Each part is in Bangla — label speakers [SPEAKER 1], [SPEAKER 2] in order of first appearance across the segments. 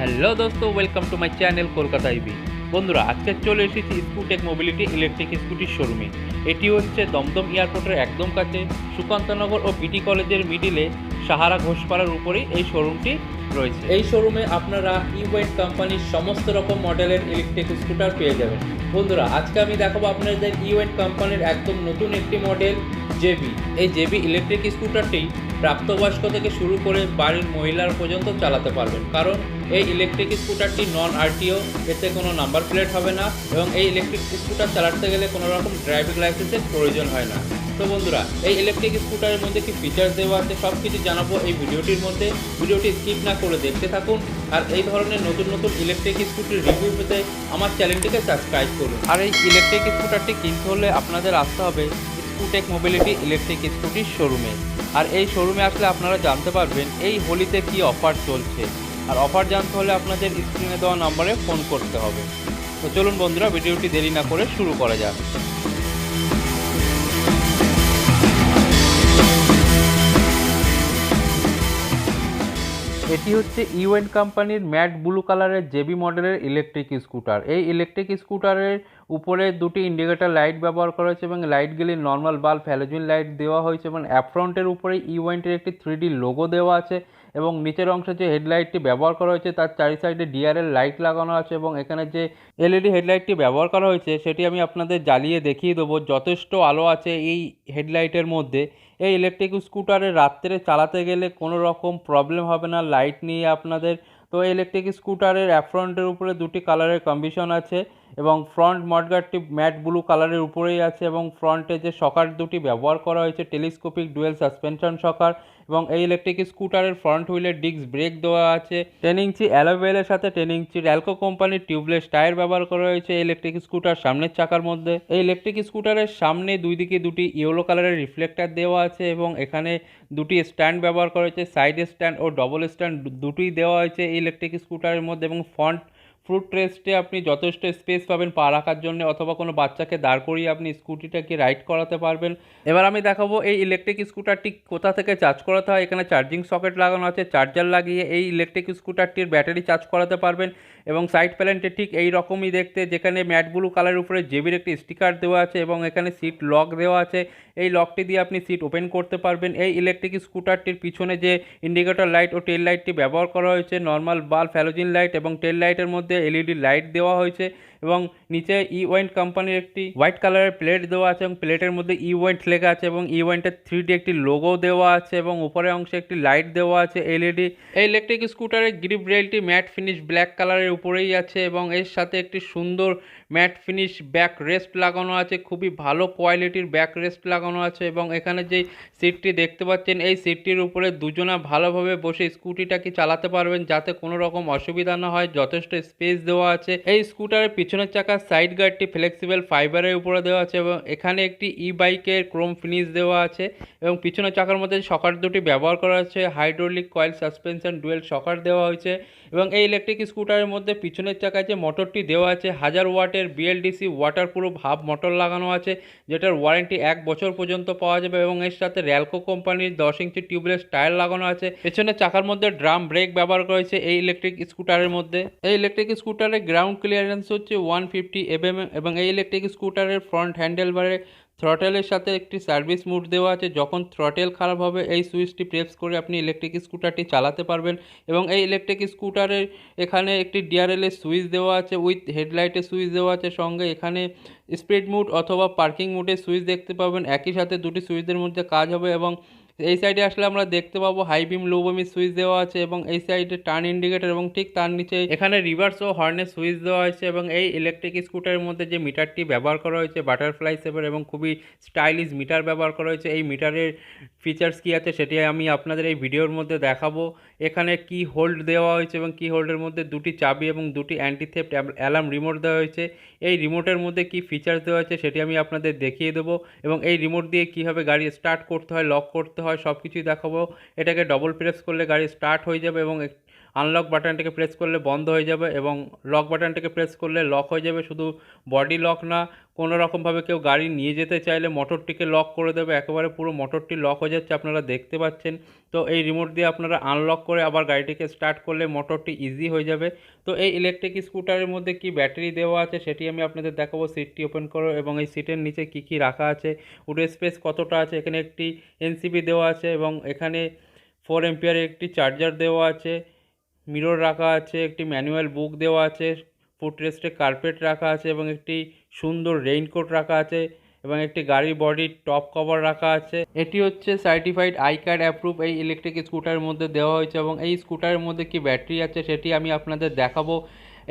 [SPEAKER 1] হ্যালো দোস্ত welcome to my channel Kolkata ইবি বন্ধুরা, আজকে চলে এসেছি স্কুটেক মোবিলিটি ইলেকট্রিক স্কুটির শোরুমে এটি হচ্ছে দমদম এয়ারপোর্টের একদম কাছে, সুকান্তনগর ও বিটি কলেজের মিডিলে সাহারা ঘোষপাড়ার উপরেই এই শোরুমটি রয়েছে। এই শোরুমে আপনারা ইওয়েট কোম্পানির সমস্ত রকম মডেলের ইলেকট্রিক স্কুটার পেয়ে যাবেন। বন্ধুরা, আজকে আমি দেখাবো আপনাদের ইওয়েট কোম্পানির একদম নতুন একটি মডেল জেবি এই জেবি ইলেকট্রিক স্কুটারটি প্রাপ্তবয়স্ক থেকে শুরু করে বাড়ির মহিলার পর্যন্ত চালাতে পারবেন। কারণ এই ইলেকট্রিক স্কুটারটি নন আরটিও এতে কোনো নাম্বার প্লেট হবে না এবং এই ইলেকট্রিক স্কুটার চালাতে গেলে কোনো রকম ড্রাইভিং লাইসেন্সের প্রয়োজন হয় না। তো বন্ধুরা, এই ইলেকট্রিক স্কুটারের মধ্যে কি ফিচার্স দেওয়া আছে সব কিছু জানাব এই ভিডিওটির মধ্যে। ভিডিওটি স্কিপ না করে দেখতে থাকুন। আর এই ধরনের নতুন নতুন ইলেকট্রিক স্কুটির রিভিউ পেতে আমার চ্যানেলটিকে সাবস্ক্রাইব করুন। আর এই ইলেকট্রিক স্কুটারটি কিনতে হলে আপনাদের আসতে হবে স্কুটেক মোবিলিটি ইলেকট্রিক স্কুটির শোরুমে আর এই শোরুমে আসলে আপনারা জানতে পারবেন এই হোলিতে কি অফার চলছে। আর অফার জানতে হলে আপনাদের স্ক্রিনে দেওয়া নম্বরে ফোন করতে হবে। তো চলুন বন্ধুরা, ভিডিওটি দেরি না করে শুরু করা যাক। এটি হচ্ছে ইউএন কোম্পানির ম্যাট ব্লু কালারের জেবি মডেলের ইলেকট্রিক স্কুটার এই ইলেকট্রিক স্কুটারের উপরে দুটি ইন্ডিকেটার লাইট ব্যবহার করা হয়েছে এবং লাইটগুলি নর্মাল বাল্ব হ্যালোজিন লাইট দেওয়া হয়েছে এবং অ্যাপ্রন্টের উপরে ইউএনটির একটি থ্রি লোগো দেওয়া আছে। এবং নিচের অংশে যে হেডলাইটটি ব্যবহার করা হয়েছে, তার চারি সাইডে ডিআরএল লাইট লাগানো আছে এবং এখানে যে এলইডি হেডলাইটটি ব্যবহার করা হয়েছে, সেটি আমি আপনাদের জ্বালিয়ে দেখিয়ে দেবো। যথেষ্ট আলো আছে এই হেডলাইটের মধ্যে। এই ইলেকট্রিক স্কুটারে রাত্রে চালাতে গেলে কোনো রকম প্রবলেম হবে না লাইট নিয়ে আপনাদের। তো ইলেকট্রিক স্কুটারের অ্যাফ্রন্টের উপরে দুটি কালারের কম্বিশন আছে। এবং ফ্রন্ট মডগার্ডটি ম্যাট ব্লু কালারের উপরেই আছে এবং ফ্রন্টে যে শকার দুটি ব্যবহার করা হয়েছে টেলিস্কোপিক ডুয়েল সাসপেনশন শকার এবং এই ইলেকট্রিক স্কুটারের ফ্রন্ট হুইলের ডিস্ক ব্রেক দেওয়া আছে। টেন ইঞ্চি অ্যালোভেলের সাথে টেন ইঞ্চি র্যালকো কোম্পানির টিউবলেস টায়ার ব্যবহার করা হয়েছে এই ইলেকট্রিক স্কুটার সামনের চাকার মধ্যে। এই ইলেকট্রিক স্কুটারের সামনে দুই দিকে দুটি ইয়েলো কালারের রিফ্লেক্টার দেওয়া আছে এবং এখানে দুটি স্ট্যান্ড ব্যবহার করা হয়েছে সাইড স্ট্যান্ড ও ডবল স্ট্যান্ড দুটোই দেওয়া হয়েছে এই ইলেকট্রিক স্কুটারের মধ্যে এবং ফ্রন্ট ফ্রুট ট্রেস্টে আপনি যথেষ্ট স্পেস পাবেন পা রাখার জন্য অথবা কোনো বাচ্চাকে দাঁড় করিয়ে আপনি স্কুটিটাকে রাইড করাতে পারবেন। এবার আমি দেখাবো এই ইলেকট্রিক স্কুটারটি কোথা থেকে চার্জ করাতে হয়। এখানে চার্জিং সকেট লাগানো আছে চার্জার লাগিয়ে এই ইলেকট্রিক স্কুটারটির ব্যাটারি চার্জ করাতে পারবেন এবং সাইড প্যালেন্টে ঠিক এই রকমই দেখতে যেখানে ম্যাট ব্লু কালারের উপরে জেবির একটি স্টিকার দেওয়া আছে এবং এখানে সিট লক দেওয়া আছে। এই লকটি দিয়ে আপনি সিট ওপেন করতে পারবেন। এই ইলেকট্রিক স্কুটারটির পিছনে যে ইন্ডিকেটর লাইট ও টেল লাইটটি ব্যবহার করা হয়েছে নর্মাল বাল্ব হ্যালোজিন লাইট এবং টেল লাইটের মধ্যে এলইডি লাইট দেওয়া হয়েছে। এবং নিচে ই ওয়েন্ট কোম্পানির একটি হোয়াইট কালারের প্লেট দেওয়া আছে এবং প্লেটের মধ্যে ই ওয়েন্ট লেখা আছে এবং ই ওয়েন্টের থ্রি একটি লোগো দেওয়া আছে এবং উপরের অংশে একটি লাইট দেওয়া আছে এলইডি এই ইলেকট্রিক স্কুটারের গ্রিপ রেলটি ম্যাট ফিনিশ ব্ল্যাক কালারের উপরেই আছে এবং এর সাথে একটি সুন্দর ম্যাট ফিনিশ ব্যাক রেস্ট লাগানো আছে, খুবই ভালো কোয়ালিটির ব্যাক রেস্ট লাগানো আছে এবং এখানে যেই সিটটি দেখতে পাচ্ছেন, এই সিটটির উপরে দুজনা ভালোভাবে বসে স্কুটিটাকে চালাতে পারবেন যাতে কোনো রকম অসুবিধা না হয়, যথেষ্ট স্পেস দেওয়া আছে। এই স্কুটারের পিছনের চাকার সাইড গার্ডটি ফ্লেক্সিবল ফাইবারের উপরে দেওয়া আছে এবং এখানে একটি ই বাইকের ক্রোম ফিনিশ দেওয়া আছে এবং পিছনের চাকার মধ্যে শকার দুটি ব্যবহার করা হয়েছে hydraulic coil suspension dual shocker দেওয়া হয়েছে এবং এই ইলেকট্রিক স্কুটারের মধ্যে পিছনের চাকায় যে মোটরটি দেওয়া আছে, হাজার ওয়াটের বিএলডিসি ওয়াটারপ্রুফ হাফ মোটর লাগানো আছে, যেটার ওয়ারেন্টি এক বছর পর্যন্ত পাওয়া যাবে এবং এর সাথে র্যালকো কোম্পানির দশ ইঞ্চি টিউবলেস টায়ার লাগানো আছে। পেছনের চাকার মধ্যে ড্রাম ব্রেক ব্যবহার করেছে এই ইলেকট্রিক স্কুটারের মধ্যে। এই ইলেকট্রিক স্কুটারের গ্রাউন্ড ক্লিয়ারেন্স হচ্ছে ওয়ান ফিফটি এমএম এবং এই ইলেকট্রিক স্কুটারের ফ্রন্ট হ্যান্ডেল বারে থ্রটেলের সাথে একটি সার্ভিস মুড দেওয়া আছে। যখন থ্রটেল খারাপ হবে, এই সুইচটি প্রেস করে আপনি ইলেকট্রিক স্কুটারটি চালাতে পারবেন এবং এই ইলেকট্রিক স্কুটারের এখানে একটি ডিআরএলের সুইচ দেওয়া আছে উইথ হেডলাইটের সুইচ দেওয়া আছে। সঙ্গে এখানে স্পিড মুড অথবা পার্কিং মুডের সুইচ দেখতে পাবেন। একই সাথে দুটি সুইচের মধ্যে কাজ হবে এবং এই সাইডে আসলে আমরা দেখতে পাবো high beam low beam switch দেওয়া আছে এবং এই সাইডে টার্ন ইন্ডিকেটর এবং ঠিক তার নিচে এখানে রিভার্স ও হর্নের সুইচ দেওয়া হয়েছে এবং এই ইলেকট্রিক স্কুটারের মধ্যে যে মিটারটি ব্যবহার করা হয়েছে বাটারফ্লাই সেভার এবং খুবই স্টাইলিশ মিটার ব্যবহার করা হয়েছে। এই মিটারের ফিচার্স কী আছে সেটি আমি আপনাদের এই ভিডিওর মধ্যে দেখাবো। এখানে কি হোল্ড দেওয়া হয়েছে এবং কি হোল্ডের মধ্যে দুটি চাবি এবং দুটি অ্যান্টিথেপ্ট অ্যালার্ম রিমোট দেওয়া হয়েছে। এই রিমোটের মধ্যে কি ফিচার্স দেওয়া হয়েছে সেটি আমি আপনাদের দেখিয়ে দেবো এবং এই রিমোট দিয়ে কীভাবে গাড়ি স্টার্ট করতে হয় লক করতে হয় সব কিছুই দেখাবো। এটাকে ডবল প্রেস করলে গাড়ি স্টার্ট হয়ে যাবে এবং আনলক বাটনটাকে প্রেস করলে বন্ধ হয়ে যাবে এবং লক বাটনটাকে প্রেস করলে লক হয়ে যাবে। শুধু বডি লক না, কোনো রকমভাবে কেউ গাড়ি নিয়ে যেতে চাইলে মোটরটিকে লক করে দেবে। একেবারে পুরো মোটরটি লক হয়ে যাচ্ছে, আপনারা দেখতে পাচ্ছেন। তো এই রিমোট দিয়ে আপনারা আনলক করে আবার গাড়িটিকে স্টার্ট করলে মোটরটি ইজি হয়ে যাবে। তো এই ইলেকট্রিক স্কুটারের মধ্যে কি ব্যাটারি দেওয়া আছে সেটি আমি আপনাদের দেখাবো। সিটটি ওপেন করো এবং এই সিটের নিচে কি কি রাখা আছে উডো স্পেস কতটা আছে, এখানে একটি এনসিবি দেওয়া আছে এবং এখানে ফোর এম্পিয়ারের একটি চার্জার দেওয়া আছে। মিরর রাখা আছে, একটি ম্যানুয়াল বুক দেওয়া আছে ফুটরেস্টে কার্পেট রাখা আছে এবং একটি সুন্দর রেইনকোট রাখা আছে এবং একটি গাড়ির বডির টপ কভার রাখা আছে। এটি হচ্ছে সার্টিফাইড আই কার্ড অ্যাপ্রুভ এই ইলেকট্রিক স্কুটারের মধ্যে দেওয়া হয়েছে এবং এই স্কুটারের মধ্যে কি ব্যাটারি আছে সেটি আমি আপনাদের দেখাবো।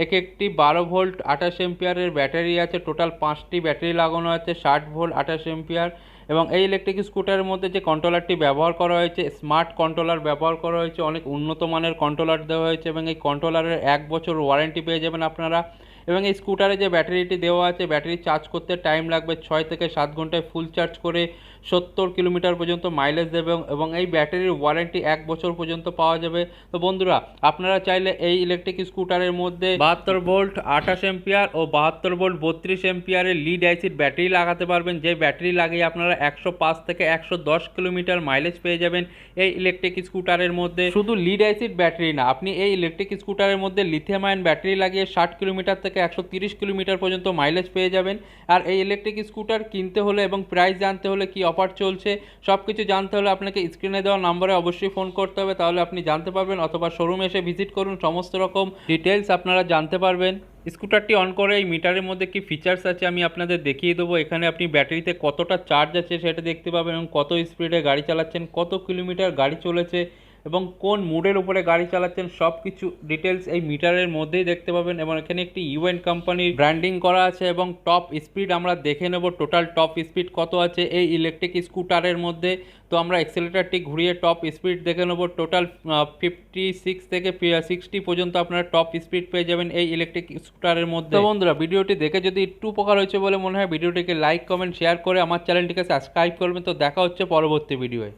[SPEAKER 1] এক একটি বারো ভোল্ট আঠাশ এম্পিয়ারের ব্যাটারি আছে, টোটাল পাঁচটি ব্যাটারি লাগানো আছে, ষাট ভোল্ট আঠাশ এম্পিয়ার এবং এই ইলেকট্রিক স্কুটারের মধ্যে যে কন্ট্রোলারটি ব্যবহার করা হয়েছে স্মার্ট কন্ট্রোলার ব্যবহার করা হয়েছে, অনেক উন্নত মানের কন্ট্রোলার দেওয়া হয়েছে এবং এই কন্ট্রোলারের এক বছর ওয়ারেন্টি পেয়ে যাবেন আপনারা। এবং এই স্কুটারে যে ব্যাটারিটি দেওয়া আছে ব্যাটারি চার্জ করতে টাইম লাগবে ছয় থেকে সাত ঘন্টায় ফুল চার্জ করে সত্তর কিলোমিটার পর্যন্ত মাইলেজ দেবে এবং- এই ব্যাটারির ওয়ারেন্টি এক বছর পর্যন্ত পাওয়া যাবে। তো বন্ধুরা আপনারা চাইলে এই ইলেকট্রিক স্কুটারের মধ্যে বাহাত্তর ভোল্ট আঠাশ এম্পিয়ার ও বাহাত্তর ভোল্ট বত্রিশ এম্পিয়ারের লিড অ্যাসিড ব্যাটারি লাগাতে পারবেন। যে ব্যাটারি লাগিয়ে আপনারা একশো পাঁচ থেকে একশো দশ কিলোমিটার মাইলেজ পেয়ে যাবেন এই ইলেকট্রিক স্কুটারের মধ্যে। শুধু লিড অ্যাসিড ব্যাটারি না আপনি এই ইলেকট্রিক স্কুটারের মধ্যে লিথিয়াম আয়ন ব্যাটারি লাগিয়ে ষাট কিলোমিটার থেকে একশো তিরিশ কিলোমিটার পর্যন্ত মাইলেজ পেয়ে যাবেন। আর এই ইলেকট্রিক স্কুটার কিনতে হলে এবং প্রাইস জানতে হলে কি অফার চলছে সব কিছু জানতে হলে আপনাকে স্ক্রিনে দেওয়া নম্বরে অবশ্যই ফোন করতে হবে। তাহলে আপনি জানতে পারবেন অথবা শোরুমে এসে ভিজিট করুন, সমস্ত রকম ডিটেলস আপনারা জানতে পারবেন। স্কুটারটি অন করে এই মিটারের মধ্যে কি ফিচার্স আছে আমি আপনাদের দেখিয়ে দেবো। এখানে আপনি ব্যাটারিতে কতটা চার্জ আছে সেটা দেখতে পাবেন এবং কত স্পিডে গাড়ি চালাচ্ছেন, কত কিলোমিটার গাড়ি চলেছে এবং কোন মুডের উপরে গাড়ি চালাচ্ছেন সব কিছু ডিটেলস এই মিটারের মধ্যেই দেখতে পাবেন এবং এখানে একটি ইউএন কোম্পানির ব্র্যান্ডিং করা আছে এবং টপ স্পিড আমরা দেখে নেব টোটাল টপ স্পিড কত আছে এই ইলেকট্রিক স্কুটারের মধ্যে। তো আমরা এক্সেলেটারটি ঘুরিয়ে টপ স্পিড দেখে নেব টোটাল ফিফটি সিক্স থেকে সিক্সটি পর্যন্ত আপনারা টপ স্পিড পেয়ে যাবেন এই ইলেকট্রিক স্কুটারের মধ্যে। বন্ধুরা, ভিডিওটি দেখে যদি একটু উপকার হয়েছে বলে মনে হয়, ভিডিওটিকে লাইক কমেন্ট শেয়ার করে আমার চ্যানেলটিকে সাবস্ক্রাইব করবেন। তো দেখা হচ্ছে পরবর্তী ভিডিওয়ে